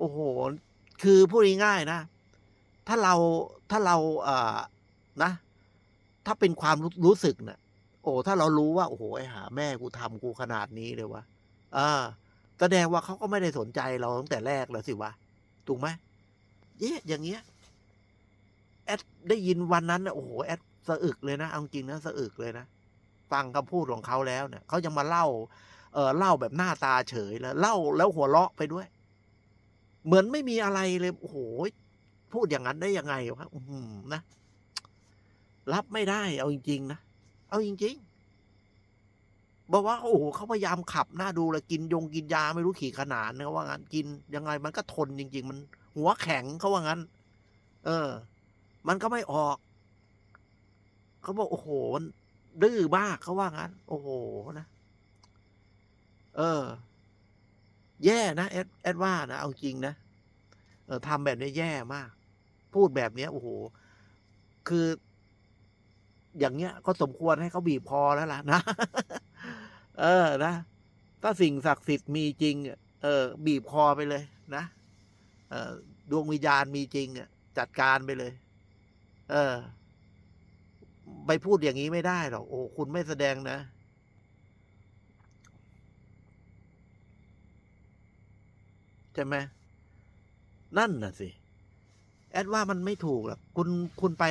โอ้โห คือพูดง่ายๆนะ ถ้าเราถ้าเราเอ่อนะ ถ้าเป็นความรู้รสึกเนะ่ะ โอ้ถ้าเรารู้ว่า โอ้โหไอ้หา แม่กูทำกูขนาดนี้เลยวะอ่าแสดงว่าเขาก็ไม่ได้สนใจเราตั้งแต่แรกแล้วสิวะถูกไหมเย้อย่างเงี้ยแอดได้ยินวันนั้นนะโอ้โหแอดสะอึกเลยนะเอาจริงนะสะอึกเลยนะฟังคำพูดของเขาแล้วเนี่ยเขายังมาเล่า เออเล่าแบบหน้าตาเฉยแล้วเล่าแล้วหัวเราะไปด้วย เหมือนไม่มีอะไรเลยโอ้โหพูดอย่างนั้นได้ยังไงวะอื้อหือนะ รับไม่ได้ เอาจริง ๆ นะ เอาจริง ๆ บอกว่า โอ้โหเขาพยายามขับหน้าดูเลยกินยงกินยาไม่รู้ขี่ขนาดนะว่างั้นกินยังไง มันก็ทนจริง ๆ มัน หัวแข็งเขาว่างั้น เออ มันก็ไม่ออก เขาบอกโอ้โหดื้อมากเขาว่างั้น โอ้โหนะ เออ แย่นะแอดแอดว่านะ เอาจริงนะเออทำแบบนี้แย่มาก พูดแบบนี้โอ้โห คือ อย่างเงี้ย ก็สมควรให้เขาบีบคอแล้วล่ะนะ เออนะ ถ้าสิ่งศักดิ์สิทธิ์มีจริง เออ บีบคอไปเลยนะเออดวงวิญญาณมีจริงจัดการไปเลย เออ ไปพูดอย่างนี้ไม่ได้หรอก โอ้ คุณไม่แสดงนะ ช่ไหมนั่นน่ะสิ แอดว่ามันไม่ถูกหรอกคุณคุณไป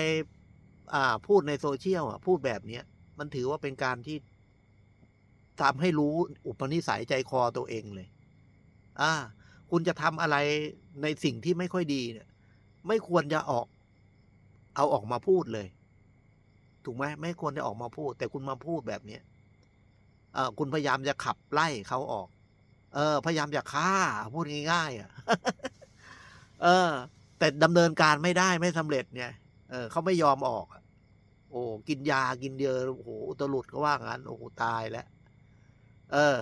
อ่า พูดในโซเชียลอะ พูดแบบเนี้ย มันถือว่าเป็นการที่ทำให้รู้อุปนิสัยใจคอตัวเองเลย อ่า คุณจะทำอะไรในสิ่งที่ไม่ค่อยดีเนี่ย ไม่ควรจะออก เอาออกมาพูดเลย ถูกไหมไม่ควรจะออกมาพูด แต่คุณมาพูดแบบเนี้ยเออคุณพยายามจะขับไล่เขาออก เออ พยายามจะฆ่า พูดง่ายๆอะเออ แต่ดำเนินการไม่ได้ไม่สำเร็จเนี่ย เออเขาไม่ยอมออก โอ้กินยากินเยอะโอ้โหตลุดเขาว่างั้นโอ้โหตายแล้วเออ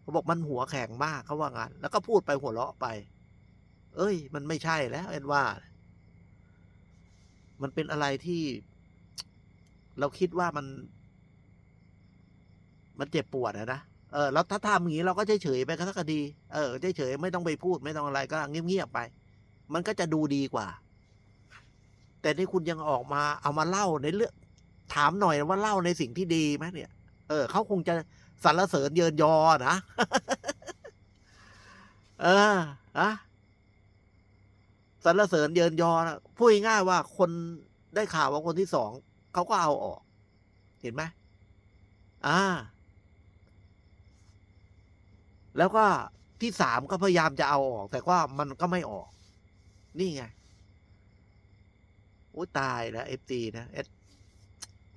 เขาบอกมันหัวแข็งมากเขาว่างั้นแล้วก็พูดไปหัวเราะไป เอ้ย มันไม่ใช่แล้วเอ็นว่า มันเป็นอะไรที่ เราคิดว่ามัน มันเจ็บปวดอะนะ เออแล้วถ้าทำอย่างนี้เราก็เฉยๆไปก็สักดี เออเฉยๆไม่ต้องไปพูดไม่ต้องอะไรก็เงียบๆไป มันก็จะดูดีกว่า แต่นี่คุณยังออกมาเอามาเล่าในเรื่องถามหน่อยว่าเล่าในสิ่งที่ดีไหมเนี่ย เออเขาคงจะสรรเสริญเยินยอนะ เอออะสรรเสริญเยินยอนะพูดง่ายว่าคนได้ข่าวว่าคนที่สองเขาก็เอาออก เห็นไหมอ่า แล้วก็ที่สามก็พยายามจะเอาออก แต่ว่ามันก็ไม่ออก นี่ไงโอ้ตายแล้วเอฟตีนะเอส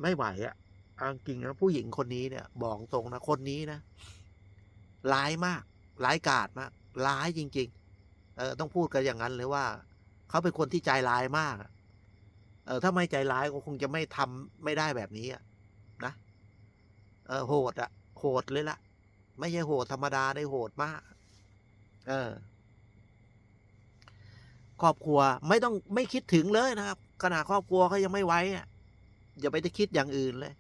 ไม่ไหวอะเอาจริงนะผู้หญิงคนนี้เนี่ย บอกตรงนะคนนี้นะร้ายมากร้ายกาจมากร้ายจริง ๆ เออต้องพูดกันอย่างนั้นเลยว่า เขาเป็นคนที่ใจร้ายมากเออถ้าไม่ใจร้ายก็คงจะไม่ทำไม่ได้แบบนี้อะนะเออโหดอะโหดเลยละ ไม่ใช่โหดธรรมดาได้โหดมาก เออ ครอบครัวไม่ต้องไม่คิดถึงเลยนะครับขนาดครอบครัวเขายังไม่ไว้อะอย่าไปคิดอย่างอื่นเลย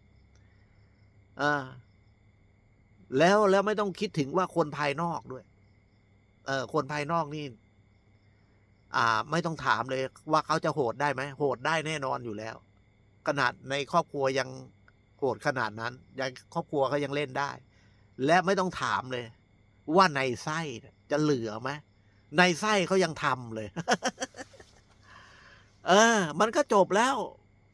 อ่าแล้วแล้วไม่ต้องคิดถึงว่าคนภายนอกด้วย เออคนภายนอกนี่ อ่า ไม่ต้องถามเลย ว่าเขาจะโหดได้ไหมโหดได้แน่นอนอยู่แล้ว ขนาดในครอบครัวยังโหดขนาดนั้นยังครอบครัวเขายังเล่นได้ และไม่ต้องถามเลย ว่าในไส้จะเหลือไหมในไส้เขายังทำเลย เออ มันก็จบแล้ว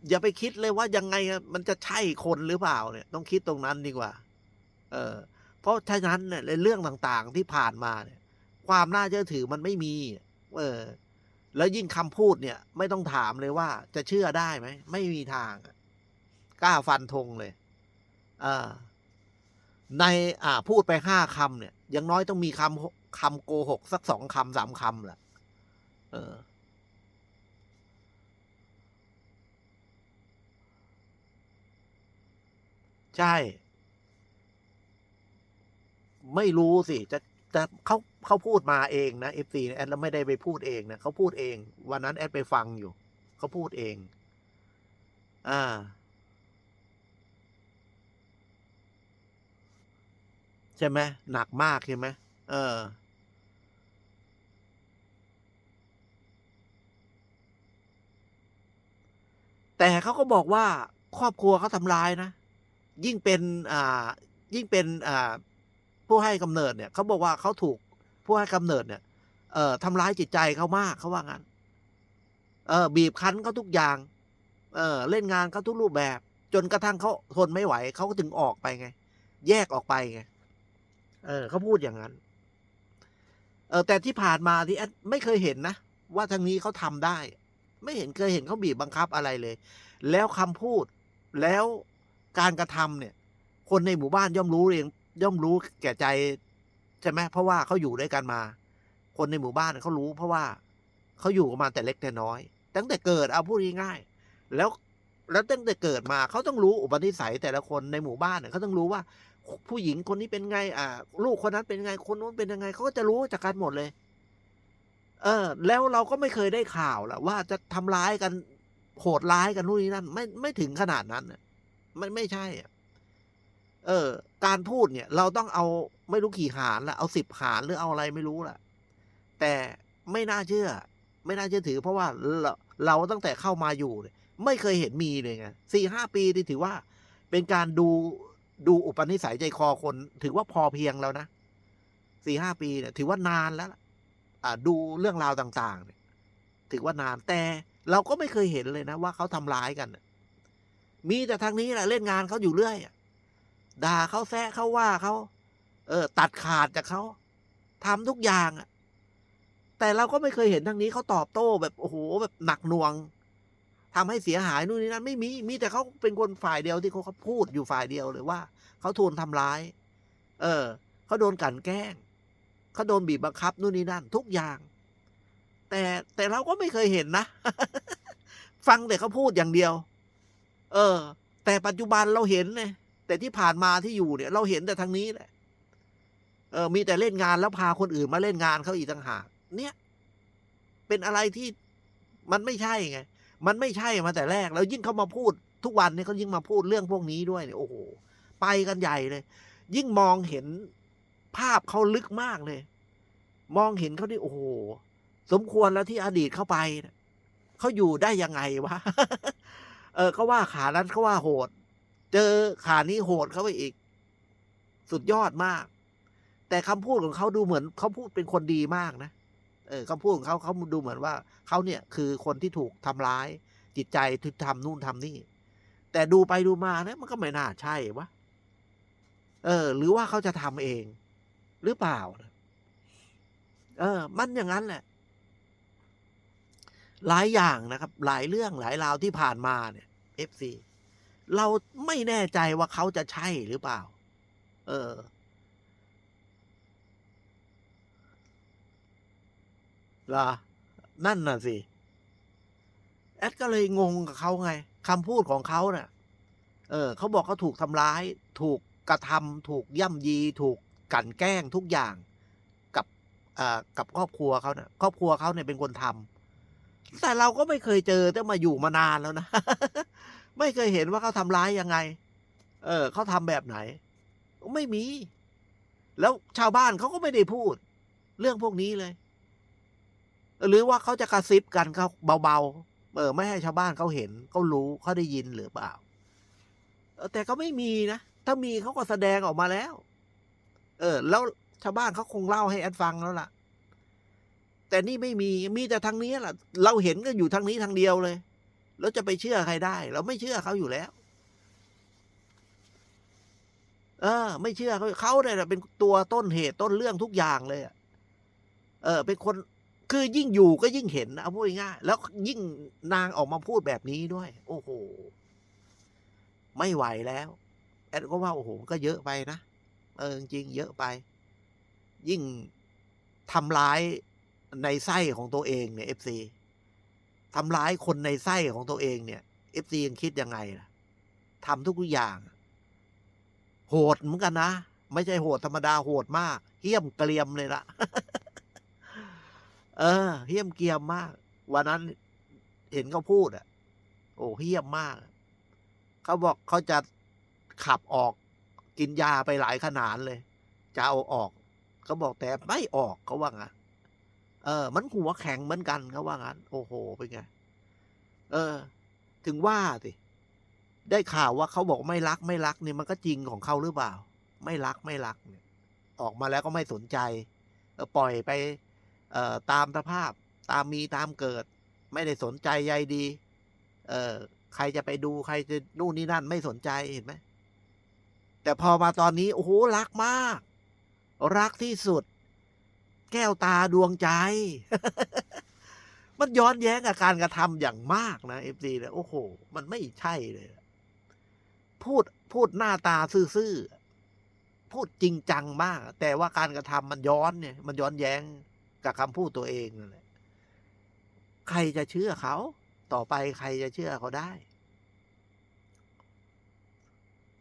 อย่าไปคิดเลยว่ายังไงมันจะใช่คนหรือเปล่าเนี่ย ต้องคิดตรงนั้นดีกว่า เออ เพราะฉะนั้นเนี่ยในเรื่องต่างๆที่ผ่านมาเนี่ย ความน่าเชื่อถือมันไม่มี เออ แล้วยิ่งคำพูดเนี่ย ไม่ต้องถามเลยว่า จะเชื่อได้ไหมไม่มีทางกล้าฟันธงเลยอ่า ในอ่าพูดไปห้าคำเนี่ยยังน้อยต้องมีคำคำโกหกสักสองคำสามคำแหละเออ ใช่ ไม่รู้สิจะจะเขาเขาพูดมาเองนะเอฟซีแอดแล้วไม่ได้ไปพูดเองนะเขาพูดเอง วันนั้นแอดไปฟังอยู่ เขาพูดเอง อ่า ใช่ไหมหนักมากใช่ไหมเออ แต่เขาก็บอกว่าครอบครัวเขาทำลายนะ ยิ่งเป็นอ่ายิ่งเป็นอ่าผู้ให้กำเนิดเนี่ยเขาบอกว่าเขาถูกผู้ให้กำเนิดเนี่ย เอ่อทำร้ายจิตใจเขามากเขาว่างั้น เออ บีบคั้นเขาทุกอย่าง เออ เล่นงานเขาทุกรูปแบบ จนกระทั่งเขาทนไม่ไหวเขาก็ถึงออกไปไง แยกออกไปไง เออเขาพูดอย่างนั้น เออแต่ที่ผ่านมาที่แอดไม่เคยเห็นนะ ว่าทางนี้เขาทำได้ ไม่เห็นเคยเห็นเขาบีบบังคับอะไรเลย แล้วคำพูดแล้วการกระทำเนี่ย คนในหมู่บ้านย่อมรู้เองย่อมรู้แก่ใจใช่ไหมเพราะว่าเขาอยู่ด้วยกันมา คนในหมู่บ้านเขารู้ เพราะว่าเขาอยู่กันมาแต่เล็กแต่น้อย ตั้งแต่เกิดเอาพูดง่ายๆแล้วแล้วตั้งแต่เกิดมาเขาต้องรู้อุปนิสัยแต่ละคนในหมู่บ้านเนี่ยเขาต้องรู้ว่า ผู้หญิงคนนี้เป็นไง อ่า ลูกคนนั้นเป็นไง คนนู้นเป็นยังไงเขาก็จะรู้จากกันหมดเลย เออ แล้วเราก็ไม่เคยได้ข่าวแหละว่าจะทำร้ายกันโหดร้ายกันนู่นนี่นั่น ไม่ไม่ถึงขนาดนั้นไม่ไม่ใช่อะเออ การพูดเนี่ย เราต้องเอาไม่รู้กี่หารละเอาสิบหารหรือเอาอะไรไม่รู้ล่ะแต่ไม่น่าเชื่อ ไม่น่าเชื่อถือ เพราะว่าเราเราตั้งแต่เข้ามาอยู่เนี่ยไม่เคยเห็นมีเลยไงสี่ห้าปีที่ถือว่าเป็นการดู ดูอุปนิสัยใจคอคน ถือว่าพอเพียงแล้วนะสี่ห้าปีเนี่ยถือว่านานแล้วอ่าดูเรื่องราวต่างๆเนี่ยถือว่านานแต่เราก็ไม่เคยเห็นเลยนะว่าเขาทำร้ายกัน มีแต่ทางนี้แหละเล่นงานเขาอยู่เรื่อยด่าเขาแซะเขาว่าเขาเออ ตัดขาดจากเขาทำทุกอย่างอะแต่เราก็ไม่เคยเห็นทางนี้เขาตอบโต้แบบโอ้โหแบบหนักหน่วง ทำให้เสียหายนู่นนี่นั่นไม่มี มีแต่เขาเป็นคนฝ่ายเดียวที่เขาเขาพูดอยู่ฝ่ายเดียวเลยว่าเขาถูกทำร้าย เออเขาโดนกลันแกล้งเขาโดนบีบบังคับนู่นนี่นั่น ทุกอย่าง แต่แต่เราก็ไม่เคยเห็นนะ ฟังแต่เขาพูดอย่างเดียว เออ แต่ปัจจุบันเราเห็นเลยแต่ที่ผ่านมาที่อยู่เนี่ย เราเห็นแต่ทางนี้แหละ เออ มีแต่เล่นงานแล้วพาคนอื่นมาเล่นงานเขาอีกต่างหาก เนี่ย เป็นอะไรที่มันไม่ใช่ไง มันไม่ใช่มาแต่แรก แล้วยิ่งเขามาพูดทุกวันเนี่ยเขายิ่งมาพูดเรื่องพวกนี้ด้วยเนี่ยโอ้โหไปกันใหญ่เลย ยิ่งมองเห็นภาพเขาลึกมากเลย มองเห็นเขาที่โอ้โหสมควรแล้วที่อดีตเข้าไปเขาอยู่ได้ยังไงวะเออเขาว่าขานั้นเขาว่าโหด เจอขานี้โหดเข้าไปอีก สุดยอดมาก แต่คำพูดของเขาดูเหมือนเขาพูดเป็นคนดีมากนะ เออคำพูดของเขาเขาดูเหมือนว่าเขาเนี่ยคือคนที่ถูกทำร้าย จิตใจที่ทำนู่นทำนี่ แต่ดูไปดูมาเนี่ยมันก็ไม่น่าใช่วะเออ หรือว่าเขาจะทำเอง หรือเปล่า เออ มันอย่างนั้นแหละ หลายอย่างนะครับ หลายเรื่องหลายราวที่ผ่านมาเนี่ย FC เราไม่แน่ใจว่าเขาจะใช่หรือเปล่า เออ ล่ะนั่นน่ะสิ แอดก็เลยงงกับเขาไงคำพูดของเขาเนะ่ะ เออเขาบอกเขาถูกทำร้าย ถูกกระทำถูกย่ำยี ถูกกลั่นแกล้งทุกอย่าง กับอ่ากับครอบครัวเขาเนะ่ะ ครอบครัวเขาเนี่ยเป็นคนทำแต่เราก็ไม่เคยเจอแต่มาอยู่มานานแล้วนะไม่เคยเห็นว่าเขาทำร้ายยังไง เออเขาทำแบบไหน ไม่มี แล้วชาวบ้านเขาก็ไม่ได้พูด เรื่องพวกนี้เลย หรือว่าเขาจะกระซิบกันเขาเบาๆเออไม่ให้ชาวบ้านเขาเห็นเขารู้เขาได้ยินหรือเปล่าแต่ก็ไม่มีนะ ถ้ามีเขาก็แสดงออกมาแล้ว เออ แล้วชาวบ้านเขาคงเล่าให้แอดฟังแล้วล่ะ แต่นี่ไม่มี มีแต่ทางนี้แหละเราเห็นก็อยู่ทางนี้ทางเดียวเลย แล้วจะไปเชื่อใครได้ เราไม่เชื่อเขาอยู่แล้ว เออ ไม่เชื่อเขาเขาเนี่ยแหละเป็นตัวต้นเหตุต้นเรื่องทุกอย่างเลย เออ เป็นคน คือยิ่งอยู่ก็ยิ่งเห็นนะเอาพูดง่ายแล้วยิ่งนางออกมาพูดแบบนี้ด้วย โอ้โห ไม่ไหวแล้ว แอดก็ว่าโอ้โห ก็เยอะไปนะเออจริงเยอะไป ยิ่งทำร้ายในไส้ของตัวเองเนี่ยเอฟซีทำร้ายคนในไส้ของตัวเองเนี่ยเอฟซียังคิดยังไงล่ะทำทุกอย่าง โหดเหมือนกันนะ ไม่ใช่โหดธรรมดาโหดมาก เหี้ยมเกลียมเลยล่ะ เออเหี้ยมเกียมมาก วันนั้นเห็นเขาพูดอะ โอ้เหี้ยมมาก เขาบอกเขาจะขับออกกินยาไปหลายขนาดเลย จะเอาออกเขาบอกแต่ไม่ออกเขาว่างั้นเออ มันหัวแข็งเหมือนกันเขาว่างั้น โอ้โหเป็นไง เออ ถึงว่าสิได้ข่าวว่าเขาบอกไม่รักไม่รักเนี่ยมันก็จริงของเขาหรือเปล่า ไม่รักไม่รักเนี่ย ออกมาแล้วก็ไม่สนใจเออปล่อยไป เอ่อตามสภาพตามมีตามเกิด ไม่ได้สนใจใยดี เออใครจะไปดูใครจะนู่นนี่นั่นไม่สนใจเห็นไหมแต่พอมาตอนนี้โอ้โหรักมาก รักที่สุด แก้วตาดวงใจ มันย้อนแย้งกับการกระทำอย่างมากนะเอฟซีเนี่ยโอ้โห มันไม่ใช่เลย พูดพูดหน้าตาซื่อๆพูดจริงจังมาก แต่ว่าการกระทำมันย้อนเนี่ย มันย้อนแย้ง กับคำพูดตัวเองนั่นแหละใครจะเชื่อเขา ต่อไปใครจะเชื่อเขาได้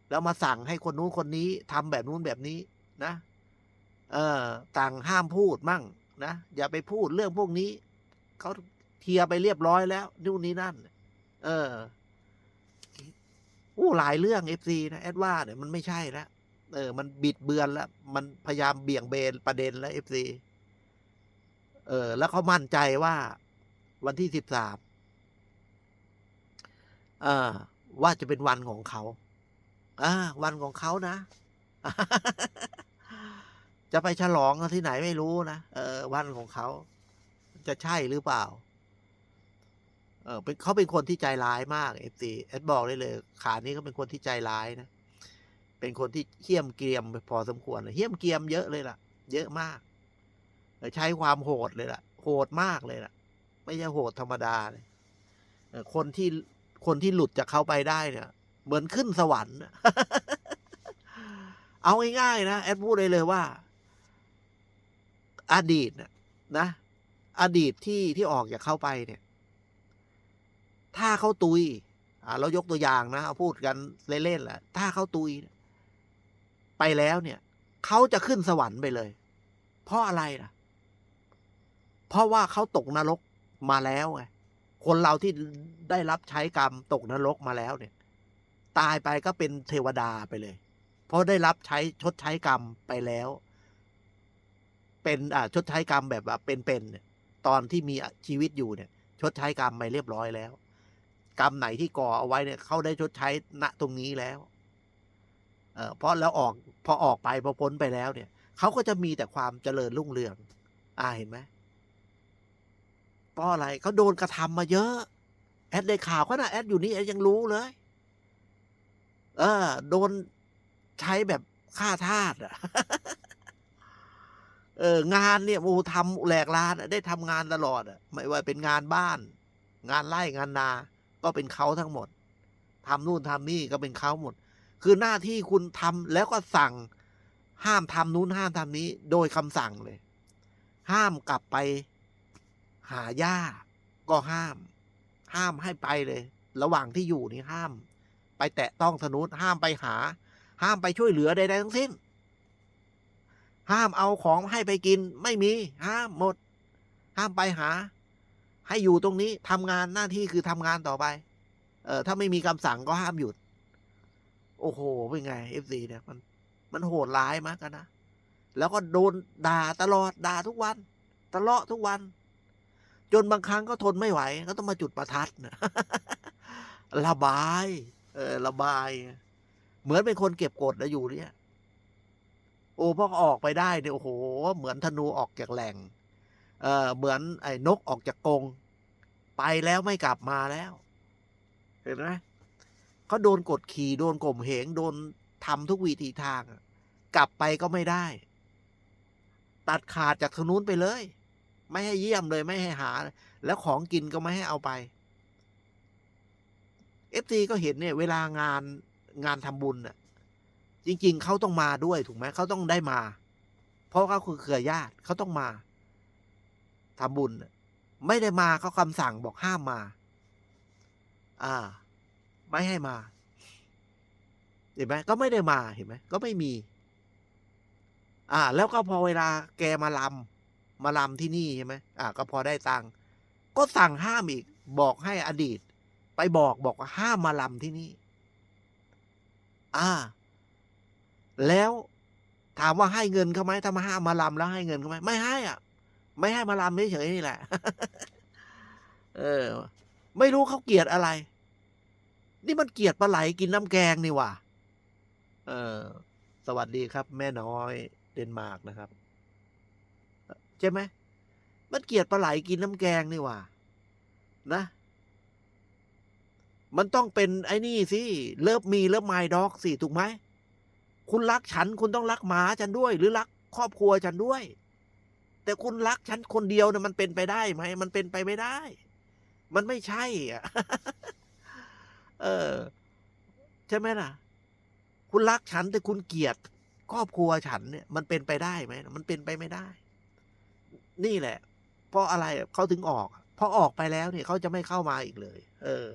แล้วมาสั่งให้คนนู้นคนนี้ทำแบบนู้นแบบนี้นะ เออต่างห้ามพูดมั่งนะอย่าไปพูดเรื่องพวกนี้เขาเคลียร์ไปเรียบร้อยแล้วนู่นนี่นั่น เอออู้หลายเรื่องเอฟซีนะแอดว่าเนี่ยมันไม่ใช่แล้วเออ มันบิดเบือนแล้ว มันพยายามเบี่ยงเบนประเด็นแล้วเอฟซี เออ แล้วเขามั่นใจว่าวันที่สิบสามเออ ว่าจะเป็นวันของเขาอ่าวันของเขานะ จะไปฉลองที่ไหนไม่รู้นะเออ วันของเขา จะใช่หรือเปล่า เออเป็นเขาเป็นคนที่ใจร้ายมากเอฟซีแอดบอกได้เลย ขานี้เขาเป็นคนที่ใจร้ายนะเป็นคนที่เหี้ยมเกรียมพอสมควรเลยเหี้ยมเกรียมเยอะเลยล่ะ เยอะมาก ใช้ความโหดเลยล่ะ โหดมากเลยล่ะ ไม่ใช่โหดธรรมดาเลยคนที่คนที่หลุดจากเขาไปได้เนี่ย เหมือนขึ้นสวรรค์เอาง่ายๆนะแอดพูดเลยเลยว่า อดีตนะ อดีตที่ที่ออกจากเข้าไปเนี่ย ถ้าเขาตุย อ่าเรายกตัวอย่างนะพูดกันเล่นๆแหละถ้าเขาตุย ไปแล้วเนี่ยเขาจะขึ้นสวรรค์ไปเลย เพราะอะไรล่ะ เพราะว่าเขาตกนรกมาแล้วไงคนเราที่ได้รับใช้กรรมตกนรกมาแล้วเนี่ย ตายไปก็เป็นเทวดาไปเลย เพราะได้รับใช้ชดใช้กรรมไปแล้ว เป็นอ่าชดใช้กรรมแบบเป็นๆเนี่ยตอนที่มีชีวิตอยู่เนี่ย ชดใช้กรรมไปเรียบร้อยแล้ว กรรมไหนที่ก่อเอาไว้เนี่ยเขาได้ชดใช้ณตรงนี้แล้วเออเพราะแล้วออกพอออกไปพอพ้นไปแล้วเนี่ยเขาก็จะมีแต่ความเจริญรุ่งเรือง อ่าเห็นไหม เพราะอะไรเขาโดนกระทำมาเยอะ แอดได้ข่าวเขานะแอดอยู่นี่แอดยังรู้เลย เออ โดนใช้แบบฆ่าทาสอะเอองานเนี่ยโอ้ทำแหลกลานได้ทำงานตลอดอะไม่ว่าเป็นงานบ้าน งานไร่งานนา ก็เป็นเขาทั้งหมดทำนู่นทำนี่ก็เป็นเขาหมด คือหน้าที่คุณทำแล้วก็สั่ง ห้ามทำนู้นห้ามทำนี้ โดยคำสั่งเลย ห้ามกลับไป หายาก็ห้าม ห้ามให้ไปเลย ระหว่างที่อยู่นี่ห้าม ไปแตะต้องสนุนห้ามไปหา ห้ามไปช่วยเหลือใดๆทั้งสิ้น ห้ามเอาของให้ไปกินไม่มี ห้ามหมด ห้ามไปหา ให้อยู่ตรงนี้ทำงานหน้าที่คือทำงานต่อไป เออถ้าไม่มีคำสั่งก็ห้ามหยุด โอ้โหเป็นไงเอฟซีเนี่ยมัน มันโหดร้ายมากกันนะแล้วก็โดนด่าตลอดด่าทุกวันตะเลาะทุกวัน จนบางครั้งก็ทนไม่ไหว ก็ต้องมาจุดประทัดนะระบาย เออ ระบาย เหมือนเป็นคนเก็บกดนะอยู่เนี่ย โอ้พอออกไปได้เนี่ยโอ้โห เหมือนธนูออกจากแหล่ง เออเหมือนไอ้นกออกจากกรงไปแล้วไม่กลับมาแล้ว เห็นไหมเขาโดนกดขี่โดนข่มเหงโดนทำทุกวิธีทาง กลับไปก็ไม่ได้ ตัดขาดจากทางนู้นไปเลย ไม่ให้เยี่ยมเลยไม่ให้หา แล้วของกินก็ไม่ให้เอาไปเอฟซีก็เห็นเนี่ย เวลางานงานทำบุญน่ะ จริง ๆเขาต้องมาด้วยถูกไหมเขาต้องได้มา เพราะเขาคือเครือญาติเขาต้องมาทำบุญไม่ได้มาเขาคำสั่งบอกห้ามมา อ่า ไม่ให้มา เห็นไหมก็ไม่ได้มาเห็นไหมก็ไม่มี อ่า แล้วก็พอเวลาแกมาลำ มาลำที่นี่ใช่ไหมอ่าก็พอได้ตังค์ก็สั่งห้ามอีก บอกให้อดีต ไปบอกบอกว่าห้ามมาลำที่นี่ อ่า แล้วถามว่าให้เงินเขาไหมถ้ามาห้ามมาลำแล้วให้เงินเขาไหมไม่ให้อะ ไม่ให้มาลำเฉยๆนี่แหละ เออ ไม่รู้เขาเกลียดอะไร นี่มันเกลียดปลาไหลกินน้ำแกงนี่ว่าเออ สวัสดีครับ แม่น้อยเดนมาร์กนะครับ ใช่ไหมมันเกลียดปลาไหลกินน้ำแกงนี่ว่านะ มันต้องเป็นไอ้นี่สิเลิฟมีเลิฟไมด็อกสิถูกไหมคุณรักฉันคุณต้องรักหมาฉันด้วย หรือรักครอบครัวฉันด้วย แต่คุณรักฉันคนเดียวเนี่ยมันเป็นไปได้ไหมมันเป็นไปไม่ได้ มันไม่ใช่อะเออ ใช่ไหมล่ะ คุณรักฉันแต่คุณเกลียดครอบครัวฉันเนี่ย มันเป็นไปได้ไหมมันเป็นไปไม่ได้ นี่แหละ เพราะอะไรเขาถึงออก พอออกไปแล้วเนี่ยเขาจะไม่เข้ามาอีกเลย เออ